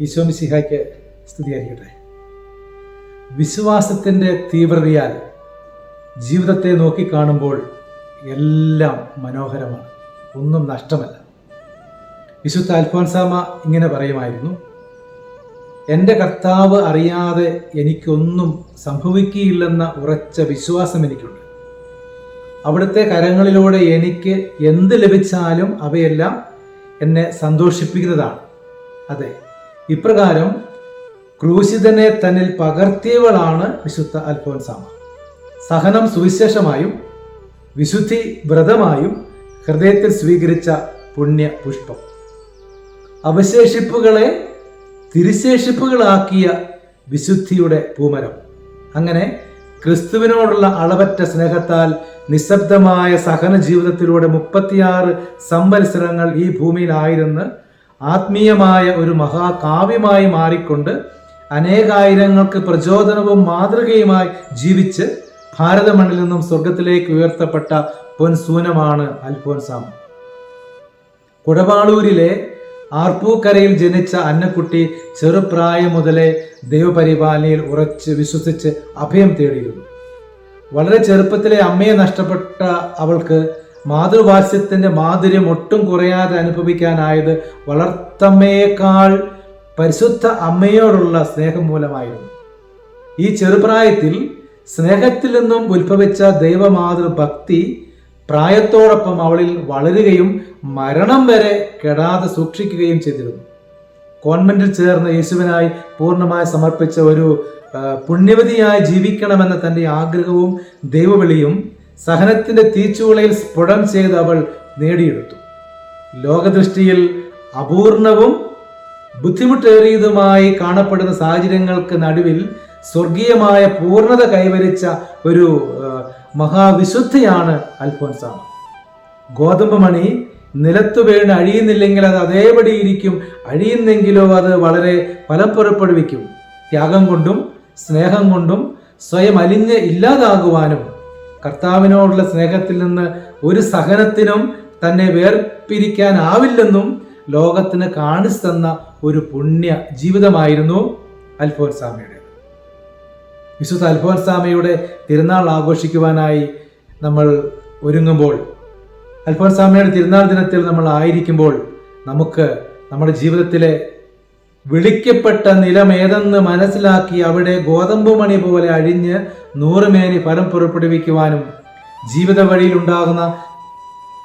ഈശോമിസിഹായ്ക്ക് സ്തുതിയായിരിക്കട്ടെ. വിശ്വാസത്തിന്റെ തീവ്രതയാൽ ജീവിതത്തെ നോക്കിക്കാണുമ്പോൾ എല്ലാം മനോഹരമാണ്. ഒന്നും നഷ്ടമല്ല. വിശുദ്ധ അൽഫോൻസാമ ഇങ്ങനെ പറയുമായിരുന്നു എന്റെ കർത്താവ് അറിയാതെ എനിക്കൊന്നും സംഭവിക്കുകയില്ലെന്ന ഉറച്ച വിശ്വാസം എനിക്കുണ്ട്. അവിടുത്തെ കരങ്ങളിലൂടെ എനിക്ക് എന്ത് ലഭിച്ചാലും അവയെല്ലാം എന്നെ സന്തോഷിപ്പിക്കുന്നതാണ്. അതെ ഇപ്രകാരം ക്രൂശിതനെ തന്നിൽ പകർത്തിയവളാണ് വിശുദ്ധ അൽഫോൻസാമ സഹനം സുവിശേഷമായും വിശുദ്ധി വ്രതമായും ഹൃദയത്തിൽ സ്വീകരിച്ച പുണ്യ പുഷ്പം അവശേഷിപ്പുകളെ തിരിശേഷിപ്പുകളാക്കിയ വിശുദ്ധിയുടെ പൂമരം. അങ്ങനെ ക്രിസ്തുവിനോടുള്ള അളവറ്റ സ്നേഹത്താൽ നിശബ്ദമായ സഹന ജീവിതത്തിലൂടെ മുപ്പത്തിയാറ് സംവത്സരങ്ങൾ ഈ ഭൂമിയിലായിരുന്ന് ആത്മീയമായ ഒരു മഹാകാവ്യമായി മാറിക്കൊണ്ട് അനേകായിരങ്ങൾക്ക് പ്രചോദനവും മാതൃകയുമായി ജീവിച്ച് ഭാരതമണ്ണിൽ നിന്നും സ്വർഗത്തിലേക്ക് ഉയർത്തപ്പെട്ട പൊൻസൂനമാണ് അൽഫോൻസാം. കുടവാളൂരിലെ ആർപ്പൂക്കരയിൽ ജനിച്ച അന്നക്കുട്ടി ചെറുപ്രായം മുതലേ ദൈവപരിപാലനയിൽ ഉറച്ച് വിശ്വസിച്ച് അഭയം തേടിയിരുന്നു. വളരെ ചെറുപ്പത്തിലെ അമ്മയെ നഷ്ടപ്പെട്ട അവൾക്ക് മാതൃവാസ്യത്തിന്റെ മാധുര്യം ഒട്ടും കുറയാതെ അനുഭവിക്കാനായത് വളർത്തമ്മയേക്കാൾ പരിശുദ്ധ അമ്മയോടുള്ള സ്നേഹം മൂലമായിരുന്നു. ഈ ചെറുപ്രായത്തിൽ സ്നേഹത്തിൽ നിന്നും ഉത്ഭവിച്ച ദൈവമാതൃഭക്തി പ്രായത്തോടൊപ്പം അവളിൽ വളരുകയും മരണം വരെ കെടാതെ സൂക്ഷിക്കുകയും ചെയ്തിരുന്നു. കോൺവെന്റിൽ ചേർന്ന് യേശുവിനായി പൂർണമായി സമർപ്പിച്ച ഒരു പുണ്യവതിയായി ജീവിക്കണമെന്ന തന്റെ ആഗ്രഹവും ദൈവവിളിയും സഹനത്തിന്റെ തീച്ചുളയിൽ സ്ഫുടം ചെയ്ത് അവൾ നേടിയെടുത്തു. ലോകദൃഷ്ടിയിൽ അപൂർണവും ബുദ്ധിമുട്ടേറിയതുമായി കാണപ്പെടുന്ന സാഹചര്യങ്ങൾക്ക് നടുവിൽ സ്വർഗീയമായ പൂർണത കൈവരിച്ച ഒരു മഹാവിശുദ്ധിയാണ് അൽഫോൻസാമ ഗോതമ്പ് മണി നിലത്തു വീണ് അഴിയുന്നില്ലെങ്കിൽ അത് അതേപടി ഇരിക്കും. അഴിയുന്നെങ്കിലോ അത് വളരെ ഫലം പുറപ്പെടുവിക്കും ത്യാഗം കൊണ്ടും സ്നേഹം കൊണ്ടും സ്വയം അലിഞ്ഞ് ഇല്ലാതാകുവാനും കർത്താവിനോടുള്ള സ്നേഹത്തിൽ നിന്ന് ഒരു സഹനത്തിനും തന്നെ വേർപിരിക്കാനാവില്ലെന്നും ലോകത്തിന് കാണിച്ചു തന്ന ഒരു പുണ്യ ജീവിതമായിരുന്നു അൽഫോൻസാമയുടെ. വിശുദ്ധ അൽഫോൻസാമയുടെ തിരുനാൾ ആഘോഷിക്കുവാനായി നമ്മൾ ഒരുങ്ങുമ്പോൾ അൽഫോൻസാമയുടെ തിരുനാൾ ദിനത്തിൽ നമ്മൾ ആയിരിക്കുമ്പോൾ നമുക്ക് നമ്മുടെ ജീവിതത്തിലെ വിളിക്കപ്പെട്ട നിലമേതെന്ന് മനസ്സിലാക്കി അവിടെ ഗോതമ്പ് മണി പോലെ അഴിഞ്ഞ് നൂറുമേനി ഫലം പുറപ്പെടുവിക്കുവാനും ജീവിത വഴിയിൽ ഉണ്ടാകുന്ന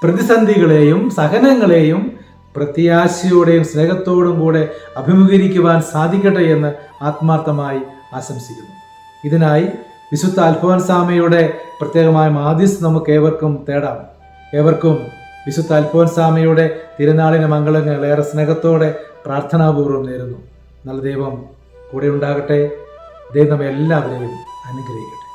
പ്രതിസന്ധികളെയും സഹനങ്ങളെയും പ്രത്യാശയോടെയും സ്നേഹത്തോടും കൂടെ അഭിമുഖീകരിക്കുവാൻ സാധിക്കട്ടെ എന്ന് ആത്മാർത്ഥമായി ആശംസിക്കുന്നു. ഇതിനായി വിശുദ്ധ അൽഫോൻസാമയുടെ പ്രത്യേകമായ മാധ്യസ് നമുക്ക് ഏവർക്കും തേടാം. ഏവർക്കും വിശുദ്ധ അൽഫോൻസാമയുടെ തിരുനാളിന് മംഗളങ്ങൾ ഏറെ സ്നേഹത്തോടെ പ്രാർത്ഥനാപൂർവം നേരുന്നു. നല്ല ദൈവം കൂടെ ഉണ്ടാകട്ടെ. ദൈവം നമ്മെ എല്ലാവരെയും അനുഗ്രഹിക്കട്ടെ.